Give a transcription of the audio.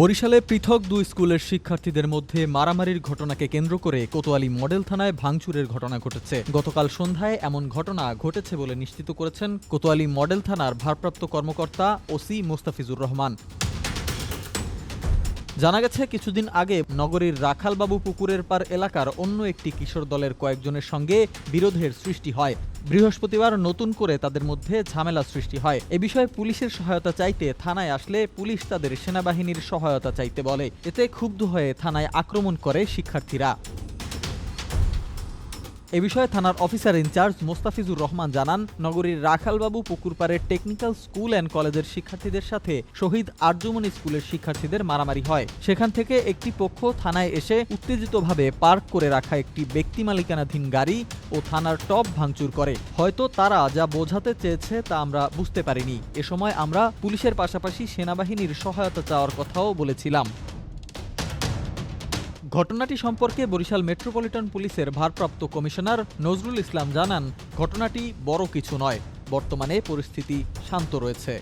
বরিশালে পৃথক দুই স্কুলের শিক্ষার্থীদের মধ্যে মারামারির ঘটনাকে কেন্দ্র করে কোতোয়ালি মডেল থানায় ভাঙচুরের ঘটনা ঘটেছে। গতকাল সন্ধ্যায় এমন ঘটনা ঘটেছে বলে নিশ্চিত করেছেন কোতোয়ালি মডেল থানার ভারপ্রাপ্ত কর্মকর্তা ওসি মোস্তাফিজুর রহমান। জানা গেছে, কিছুদিন আগে নগরীর রাখালবাবু পুকুরের পার এলাকার অন্য একটি কিশোর দলের কয়েকজনের সঙ্গে বিরোধের সৃষ্টি হয়। বৃহস্পতিবার নতুন করে তাদের মধ্যে ঝামেলা সৃষ্টি হয়। এ বিষয়ে পুলিশের সহায়তা চাইতে থানায় আসলে পুলিশ তাদের সেনাবাহিনীর সহায়তা চাইতে বলে। এতে ক্ষুব্ধ হয়ে থানায় আক্রমণ করে শিক্ষার্থীরা। এ বিষয়ে থানার অফিসার ইনচার্জ মোস্তাফিজুর রহমান জানান, নগরীর রাখালবাবু পুকুরপাড়ের টেকনিক্যাল স্কুল অ্যান্ড কলেজের শিক্ষার্থীদের সাথে শহীদ আর্যমণি স্কুলের শিক্ষার্থীদের মারামারি হয়। সেখান থেকে একটি পক্ষ থানায় এসে উত্তেজিতভাবে পার্ক করে রাখা একটি ব্যক্তি মালিকানাধীন গাড়ি ও থানার টপ ভাঙচুর করে। হয়তো তারা যা বোঝাতে চেয়েছে তা আমরা বুঝতে পারিনি। এ সময় আমরা পুলিশের পাশাপাশি সেনাবাহিনীর সহায়তা চাওয়ার কথাও বলেছিলাম। ঘটনাটি সম্পর্কে বরিশাল মেট্রোপলিটন পুলিশের ভারপ্রাপ্ত কমিশনার নজরুল ইসলাম জানান, ঘটনাটি বড় কিছু নয়, বর্তমানে পরিস্থিতি শান্ত রয়েছে।